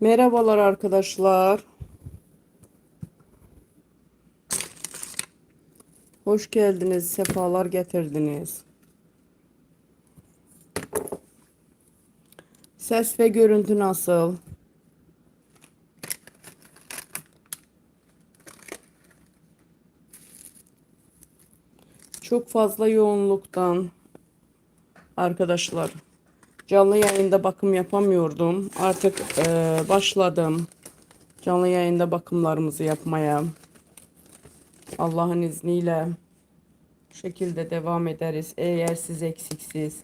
Merhabalar arkadaşlar. Hoş geldiniz, sefalar getirdiniz. Ses ve görüntü nasıl? Çok fazla yoğunluktan arkadaşlar. Canlı yayında bakım yapamıyordum. Artık e, başladım. Canlı yayında bakımlarımızı yapmaya. Allah'ın izniyle bu şekilde devam ederiz. Eğer siz eksiksiz.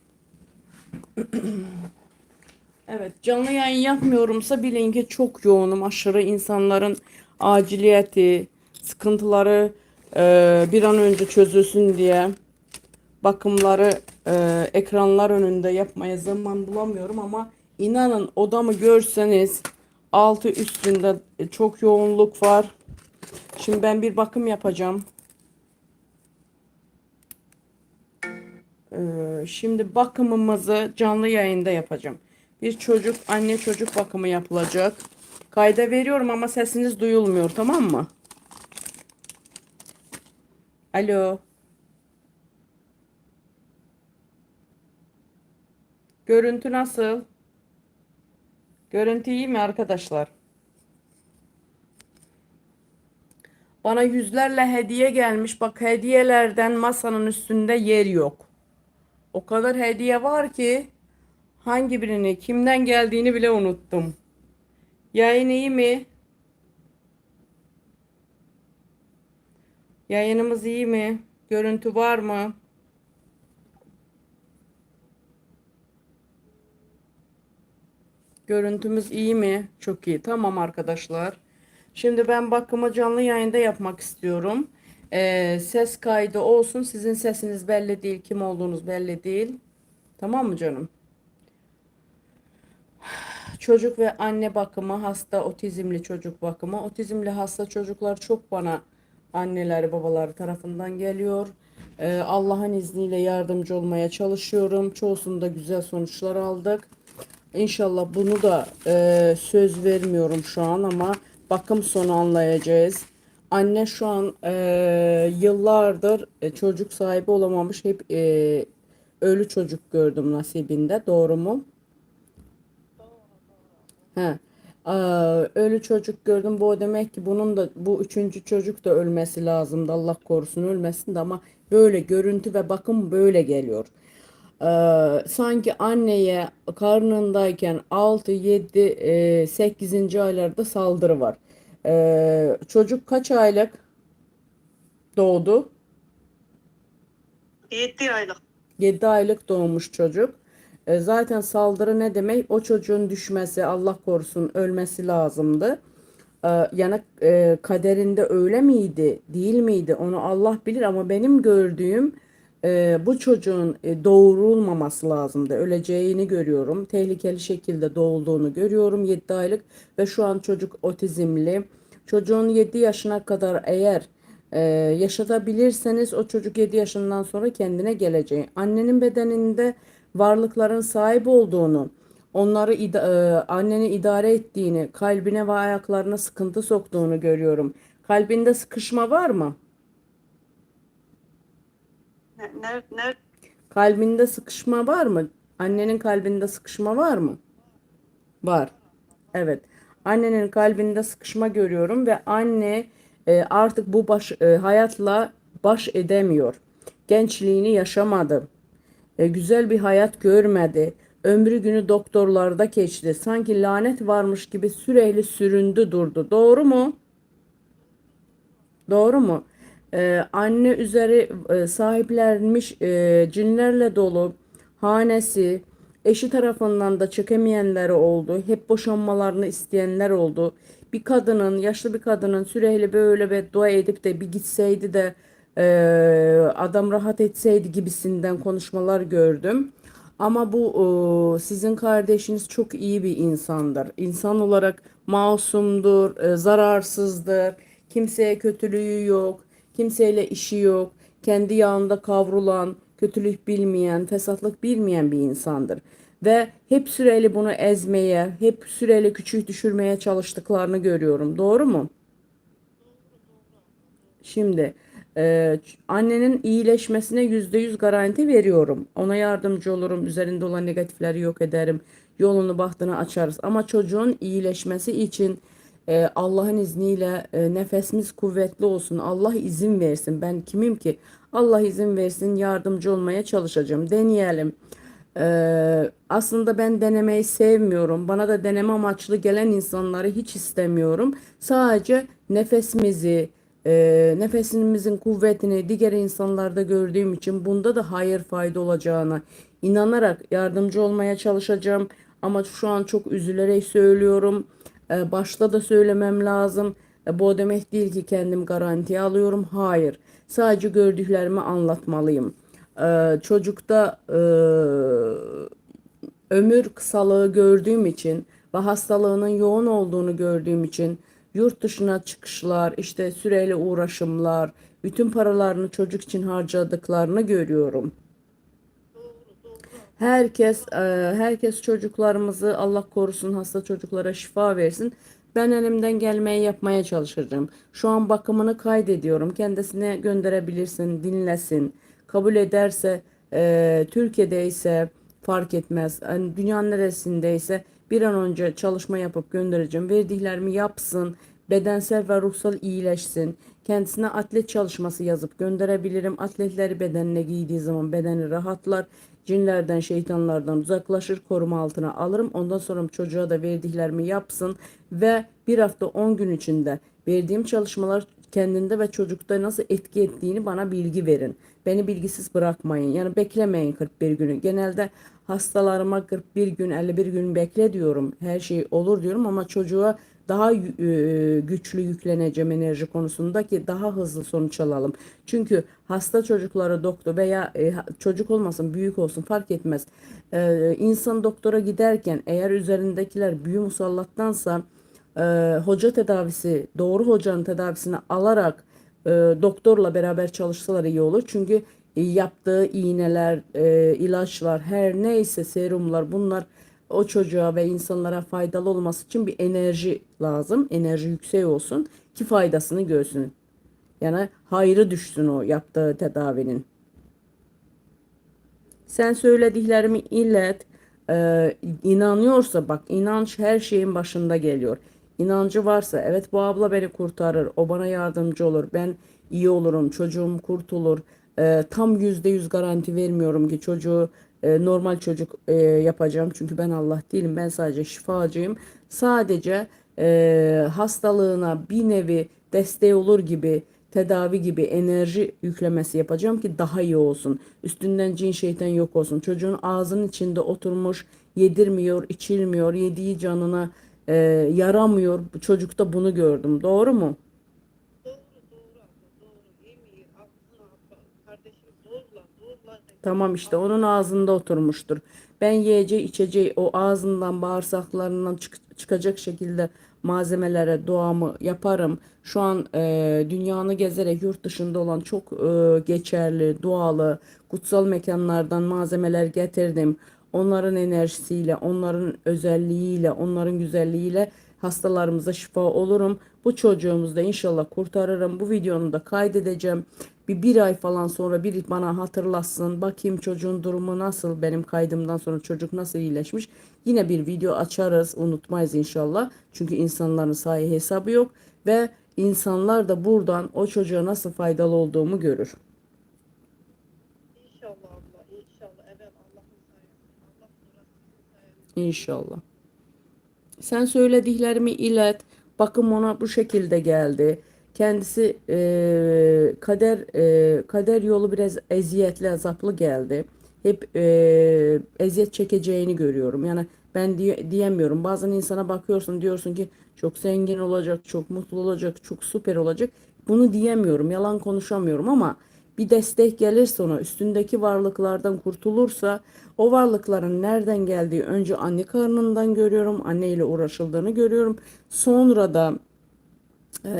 evet canlı yayın yapmıyorumsa bilin ki çok yoğunum. Aşırı insanların aciliyeti, sıkıntıları e, bir an önce çözülsün diye bakımları e, ekranlar önünde yapmaya zaman bulamıyorum ama inanın odamı görseniz altı üstünde çok yoğunluk var. Şimdi ben bir bakım yapacağım. Ee, şimdi bakımımızı canlı yayında yapacağım. Bir çocuk anne çocuk bakımı yapılacak. Kayda veriyorum ama sesiniz duyulmuyor tamam mı? Alo. Görüntü nasıl? Görüntü iyi mi arkadaşlar? Bana yüzlerle hediye gelmiş. Bak hediyelerden masanın üstünde yer yok. O kadar hediye var ki hangi birini, kimden geldiğini bile unuttum. Yayın iyi mi? Yayınımız iyi mi? Görüntü var mı? Görüntümüz iyi mi? Çok iyi. Tamam arkadaşlar. Şimdi ben bakımı canlı yayında yapmak istiyorum. Ee, ses kaydı olsun. Sizin sesiniz belli değil. Kim olduğunuz belli değil. Tamam mı canım? Çocuk ve anne bakımı, hasta otizmli çocuk bakımı. Otizmli hasta çocuklar çok bana anneleri babaları tarafından geliyor. Ee, Allah'ın izniyle yardımcı olmaya çalışıyorum. Çoğusunda güzel sonuçlar aldık. İnşallah bunu da e, söz vermiyorum şu an ama bakım sonu anlayacağız. Anne şu an e, yıllardır e, çocuk sahibi olamamış. Hep e, ölü çocuk gördüm nasibinde. Doğru mu? He. Aa, ölü çocuk gördüm. Bu demek ki bunun da bu üçüncü çocuk da ölmesi lazımdı. Allah korusun ölmesin de ama böyle görüntü ve bakım böyle geliyor. Ee, sanki anneye karnındayken 6, 7, 8. aylarda saldırı var. Ee, çocuk kaç aylık doğdu? 7 aylık. 7 aylık doğmuş çocuk. E, zaten saldırı ne demek? O çocuğun düşmesi, Allah korusun ölmesi lazımdı. E, yani e, kaderinde öyle miydi, değil miydi? Onu Allah bilir ama benim gördüğüm e, bu çocuğun e, doğurulmaması lazımdı. Öleceğini görüyorum. Tehlikeli şekilde doğulduğunu görüyorum 7 aylık ve şu an çocuk otizmli. Çocuğun 7 yaşına kadar eğer ee, yaşatabilirseniz o çocuk 7 yaşından sonra kendine geleceği. Annenin bedeninde varlıkların sahip olduğunu, onları e, annenin idare ettiğini, kalbine ve ayaklarına sıkıntı soktuğunu görüyorum. Kalbinde sıkışma var mı? Ne, ne, ne, Kalbinde sıkışma var mı? Annenin kalbinde sıkışma var mı? Var. Evet. Annenin kalbinde sıkışma görüyorum ve anne e, artık bu baş, e, hayatla baş edemiyor. Gençliğini yaşamadı. E, güzel bir hayat görmedi. Ömrü günü doktorlarda geçti. Sanki lanet varmış gibi sürekli süründü durdu. Doğru mu? Doğru mu? Ee, anne üzeri e, sahiplenmiş e, cinlerle dolu hanesi eşi tarafından da çekemeyenleri oldu. Hep boşanmalarını isteyenler oldu. Bir kadının, yaşlı bir kadının sürekli böyle beddua edip de bir gitseydi de e, adam rahat etseydi gibisinden konuşmalar gördüm. Ama bu e, sizin kardeşiniz çok iyi bir insandır. İnsan olarak masumdur, zararsızdır. Kimseye kötülüğü yok. Kimseyle işi yok. Kendi yağında kavrulan, kötülük bilmeyen, fesatlık bilmeyen bir insandır. ve hep süreli bunu ezmeye, hep süreli küçük düşürmeye çalıştıklarını görüyorum. Doğru mu? Şimdi e, annenin iyileşmesine yüzde yüz garanti veriyorum. Ona yardımcı olurum. Üzerinde olan negatifleri yok ederim. Yolunu bahtını açarız. Ama çocuğun iyileşmesi için e, Allah'ın izniyle e, nefesimiz kuvvetli olsun. Allah izin versin. Ben kimim ki? Allah izin versin. Yardımcı olmaya çalışacağım. Deneyelim. Ee, aslında ben denemeyi sevmiyorum. Bana da deneme amaçlı gelen insanları hiç istemiyorum. Sadece nefesimizi, e, nefesimizin kuvvetini diğer insanlarda gördüğüm için bunda da hayır fayda olacağına inanarak yardımcı olmaya çalışacağım. Ama şu an çok üzülerek söylüyorum. Ee, başta da söylemem lazım. E, bu demek değil ki kendim garantiye alıyorum. Hayır. Sadece gördüklerimi anlatmalıyım. Ee, çocukta e, ömür kısalığı gördüğüm için ve hastalığının yoğun olduğunu gördüğüm için yurt dışına çıkışlar, işte süreli uğraşımlar, bütün paralarını çocuk için harcadıklarını görüyorum. Herkes e, herkes çocuklarımızı Allah korusun hasta çocuklara şifa versin. Ben elimden gelmeyi yapmaya çalışacağım. Şu an bakımını kaydediyorum. Kendisine gönderebilirsin, dinlesin. Kabul ederse e, Türkiye'de ise fark etmez. Yani dünyanın neresindeyse bir an önce çalışma yapıp göndereceğim. Verdiklerimi yapsın. Bedensel ve ruhsal iyileşsin. Kendisine atlet çalışması yazıp gönderebilirim. Atletleri bedenine giydiği zaman bedeni rahatlar. Cinlerden, şeytanlardan uzaklaşır, koruma altına alırım. Ondan sonra çocuğa da verdiklerimi yapsın ve bir hafta 10 gün içinde verdiğim çalışmalar kendinde ve çocukta nasıl etki ettiğini bana bilgi verin. Beni bilgisiz bırakmayın. Yani beklemeyin 41 günü. Genelde hastalarıma 41 gün, 51 gün bekle diyorum. Her şey olur diyorum ama çocuğa daha e, güçlü yükleneceğim enerji konusunda ki daha hızlı sonuç alalım. Çünkü hasta çocuklara doktor veya e, çocuk olmasın büyük olsun fark etmez. E, insan doktora giderken eğer üzerindekiler büyü musallattansa e, hoca tedavisi doğru hocanın tedavisini alarak doktorla beraber çalışsalar iyi olur. Çünkü yaptığı iğneler, ilaçlar her neyse serumlar bunlar o çocuğa ve insanlara faydalı olması için bir enerji lazım. Enerji yüksek olsun ki faydasını görsün. Yani hayrı düşsün o yaptığı tedavinin. Sen söylediklerimi illet. Ee, inanıyorsa bak inanç her şeyin başında geliyor. İnancı varsa evet bu abla beni kurtarır. O bana yardımcı olur. Ben iyi olurum. Çocuğum kurtulur. Ee, tam yüzde yüz garanti vermiyorum ki çocuğu e, normal çocuk e, yapacağım. Çünkü ben Allah değilim. Ben sadece şifacıyım. Sadece e, hastalığına bir nevi desteği olur gibi tedavi gibi enerji yüklemesi yapacağım ki daha iyi olsun. Üstünden cin şeytan yok olsun. Çocuğun ağzının içinde oturmuş yedirmiyor, içilmiyor, yediği canına yaramıyor. Çocukta bunu gördüm. Doğru mu? Doğru doğru abla doğru. Yemiyor. Aklına abla. Kardeşim zorla zorla. Tamam işte onun ağzında oturmuştur. Ben yiyeceği içeceği o ağzından bağırsaklarından çık- çıkacak şekilde malzemelere doğamı yaparım. Şu an e, dünyanı gezerek yurt dışında olan çok e, geçerli, doğalı, kutsal mekanlardan malzemeler getirdim. Onların enerjisiyle, onların özelliğiyle, onların güzelliğiyle hastalarımıza şifa olurum. Bu çocuğumuzu da inşallah kurtarırım. Bu videonu da kaydedeceğim. Bir, bir ay falan sonra biri bana hatırlatsın. Bakayım çocuğun durumu nasıl. Benim kaydımdan sonra çocuk nasıl iyileşmiş. Yine bir video açarız. Unutmayız inşallah. Çünkü insanların sahi hesabı yok. Ve insanlar da buradan o çocuğa nasıl faydalı olduğumu görür. İnşallah abla. İnşallah. Evet Allah'ın sayesinde. Allah. İnşallah. Sen söylediklerimi ilet. Bakım ona bu şekilde geldi. Kendisi e, kader e, kader yolu biraz eziyetli, azaplı geldi. Hep e, eziyet çekeceğini görüyorum. Yani ben diye, diyemiyorum. Bazen insana bakıyorsun diyorsun ki çok zengin olacak, çok mutlu olacak, çok süper olacak. Bunu diyemiyorum. Yalan konuşamıyorum ama bir destek gelirse ona üstündeki varlıklardan kurtulursa o varlıkların nereden geldiği önce anne karnından görüyorum. Anne ile uğraşıldığını görüyorum. Sonra da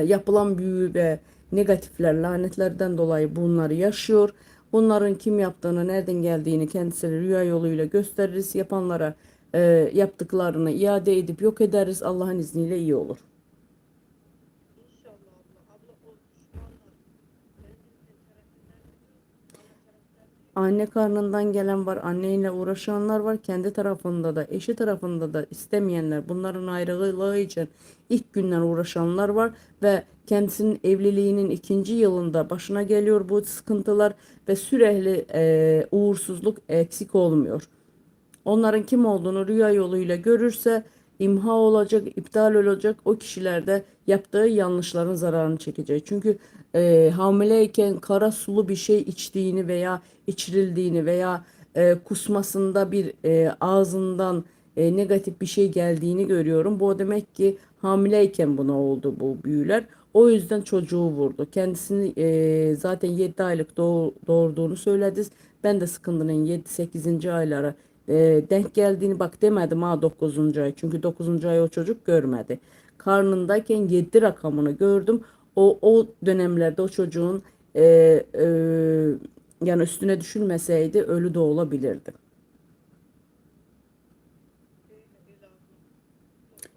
yapılan büyü ve negatifler, lanetlerden dolayı bunları yaşıyor. Bunların kim yaptığını, nereden geldiğini kendisine rüya yoluyla gösteririz. Yapanlara e, yaptıklarını iade edip yok ederiz. Allah'ın izniyle iyi olur. İnşallah abla. Abla o düşmanlar. Kendimizin tarafından Anne karnından gelen var, anneyle uğraşanlar var, kendi tarafında da, eşi tarafında da istemeyenler, bunların ayrılığı için ilk günden uğraşanlar var ve kendisinin evliliğinin ikinci yılında başına geliyor bu sıkıntılar ve sürekli e, uğursuzluk eksik olmuyor. Onların kim olduğunu rüya yoluyla görürse imha olacak, iptal olacak. O kişiler de yaptığı yanlışların zararını çekecek. Çünkü e, hamileyken kara sulu bir şey içtiğini veya içirildiğini veya e, kusmasında bir e, ağzından e, negatif bir şey geldiğini görüyorum. Bu demek ki hamileyken buna oldu bu büyüler. O yüzden çocuğu vurdu. Kendisini e, zaten 7 aylık doğ- doğurduğunu söyledi. Ben de sıkıntının 7-8. aylara e, denk geldiğini bak demedim ha 9. ay. Çünkü 9. ay o çocuk görmedi. Karnındayken 7 rakamını gördüm. O, o dönemlerde o çocuğun e, e, yani üstüne düşülmeseydi ölü de olabilirdi.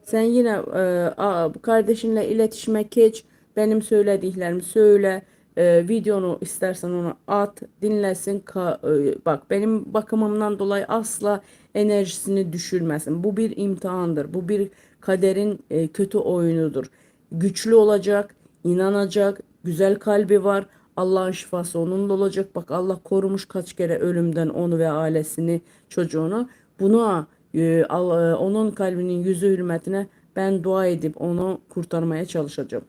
Sen yine e, a- kardeşinle iletişime geç. Benim söylediklerimi söyle. E, videonu istersen onu at, dinlesin. Ka- e, bak benim bakımımdan dolayı asla enerjisini düşürmesin. Bu bir imtihandır. Bu bir kaderin e, kötü oyunudur. Güçlü olacak, inanacak, güzel kalbi var. Allah'ın şifası onunla olacak. Bak Allah korumuş kaç kere ölümden onu ve ailesini, çocuğunu. Buna e, onun kalbinin yüzü hürmetine ben dua edip onu kurtarmaya çalışacağım.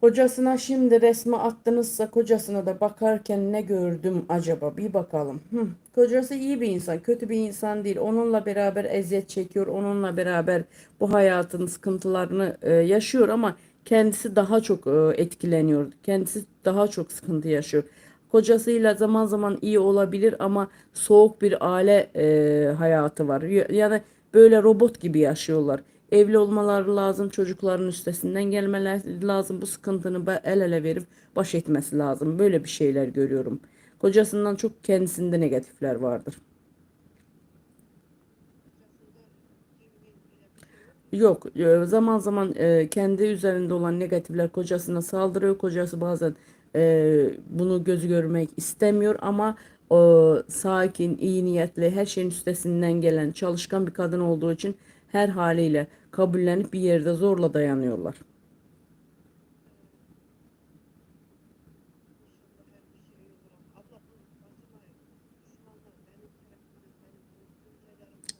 Kocasına şimdi resmi attınızsa kocasına da bakarken ne gördüm acaba bir bakalım. Hı, kocası iyi bir insan, kötü bir insan değil. Onunla beraber eziyet çekiyor, onunla beraber bu hayatın sıkıntılarını e, yaşıyor ama kendisi daha çok e, etkileniyor. Kendisi daha çok sıkıntı yaşıyor. Kocasıyla zaman zaman iyi olabilir ama soğuk bir aile e, hayatı var. Yani böyle robot gibi yaşıyorlar. Evli olmaları lazım, çocukların üstesinden gelmeleri lazım. Bu sıkıntını el ele verip baş etmesi lazım. Böyle bir şeyler görüyorum. Kocasından çok kendisinde negatifler vardır. Yok, e, zaman zaman e, kendi üzerinde olan negatifler kocasına saldırıyor. Kocası bazen e, bunu gözü görmek istemiyor ama o sakin, iyi niyetli, her şeyin üstesinden gelen, çalışkan bir kadın olduğu için her haliyle kabullenip bir yerde zorla dayanıyorlar.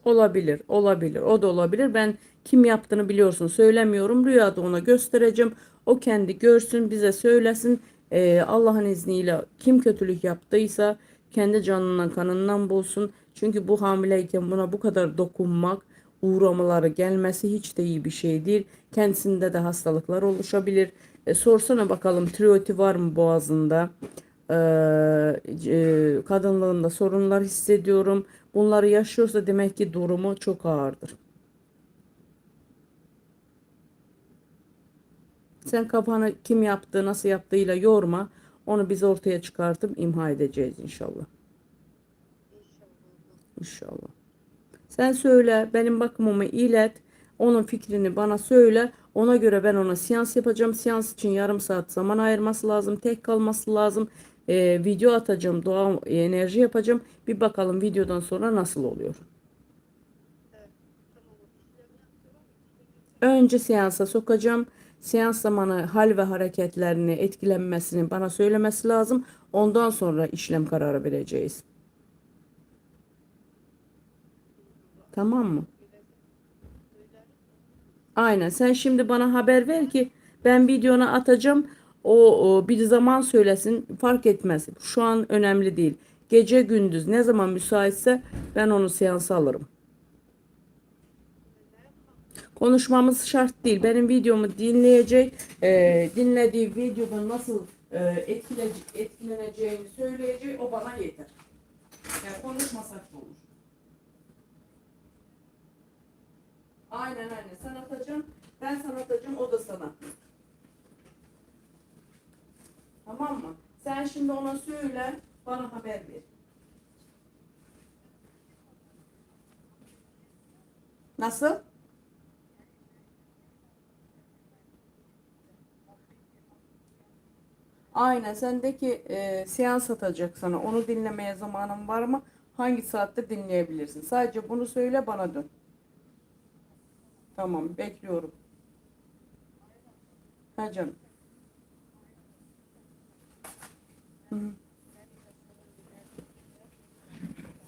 Olabilir, olabilir. O da olabilir. Ben kim yaptığını biliyorsun söylemiyorum. Rüyada ona göstereceğim. O kendi görsün, bize söylesin. Ee, Allah'ın izniyle kim kötülük yaptıysa kendi canından kanından bulsun. Çünkü bu hamileyken buna bu kadar dokunmak, uğramaları gelmesi hiç de iyi bir şey değil. Kendisinde de hastalıklar oluşabilir. E, sorsana bakalım tiroidi var mı boğazında? Ee, e, kadınlığında sorunlar hissediyorum. Bunları yaşıyorsa demek ki durumu çok ağırdır. Sen kafanı kim yaptığı, nasıl yaptığıyla yorma. Onu biz ortaya çıkartıp imha edeceğiz inşallah. İnşallah. Sen söyle, benim bakımımı ilet. Onun fikrini bana söyle. Ona göre ben ona seans yapacağım. Seans için yarım saat zaman ayırması lazım. Tek kalması lazım. Ee, video atacağım. Doğa enerji yapacağım. Bir bakalım videodan sonra nasıl oluyor. Önce seansa sokacağım. Seans zamanı hal ve hareketlerini etkilenmesini bana söylemesi lazım. Ondan sonra işlem kararı vereceğiz. Tamam mı? Aynen. Sen şimdi bana haber ver ki ben videonu atacağım. O, o bir zaman söylesin. Fark etmez. Şu an önemli değil. Gece gündüz ne zaman müsaitse ben onu seansa alırım. Konuşmamız şart değil. Benim videomu dinleyecek, e, dinlediği videoda nasıl e, etkile, etkileneceğini söyleyecek, o bana yeter. Yani konuşmasak da olur. Aynen aynen. Sen atacaksın, ben sana atacağım, o da sana. Tamam mı? Sen şimdi ona söyle, bana haber ver. Nasıl? Aynen sendeki e, seans atacak sana. Onu dinlemeye zamanın var mı? Hangi saatte dinleyebilirsin? Sadece bunu söyle bana dön. Tamam bekliyorum. Ha canım.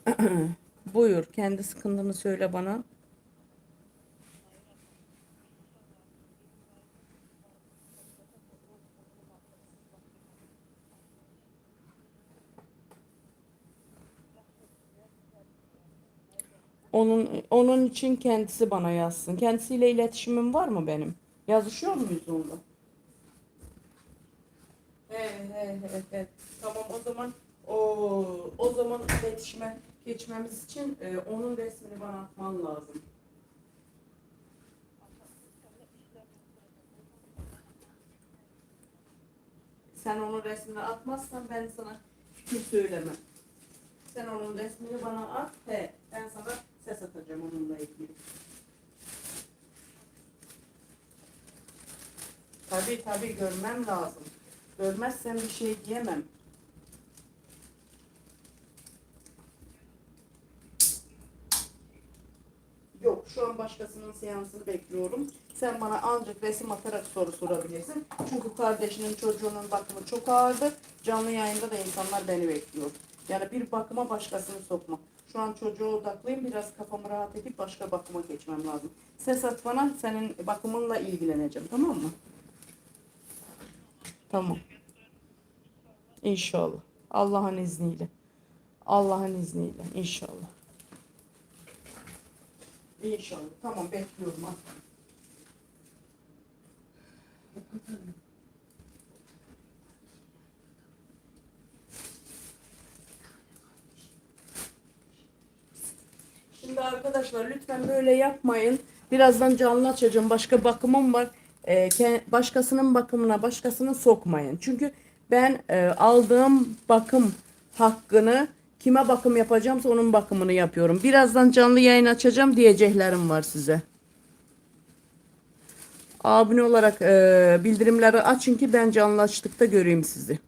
Buyur kendi sıkıntını söyle bana. Onun onun için kendisi bana yazsın. Kendisiyle iletişimim var mı benim? Yazışıyor muyuz onunla? He he he. Tamam o zaman o o zaman iletişime geçmemiz için e, onun resmini bana atman lazım. Sen onun resmini atmazsan ben sana fikir söylemem. Sen onun resmini bana at. He, ben sana ses atacağım onunla ilgili. Tabii tabii görmem lazım. Görmezsem bir şey diyemem. Yok şu an başkasının seansını bekliyorum. Sen bana ancak resim atarak soru sorabilirsin. Çünkü kardeşinin çocuğunun bakımı çok ağırdı. Canlı yayında da insanlar beni bekliyor. Yani bir bakıma başkasını sokma. Şu an çocuğa odaklıyım. Biraz kafamı rahat edip başka bakıma geçmem lazım. Ses at bana senin bakımınla ilgileneceğim. Tamam mı? Tamam. İnşallah. Allah'ın izniyle. Allah'ın izniyle. İnşallah. İnşallah. Tamam bekliyorum. At. Şimdi arkadaşlar lütfen böyle yapmayın. Birazdan canlı açacağım. Başka bakımım var. Ke- başkasının bakımına başkasını sokmayın. Çünkü ben e, aldığım bakım hakkını kime bakım yapacağımsa onun bakımını yapıyorum. Birazdan canlı yayın açacağım diyeceklerim var size. Abone olarak e, bildirimleri açın ki ben canlı açtıkta göreyim sizi.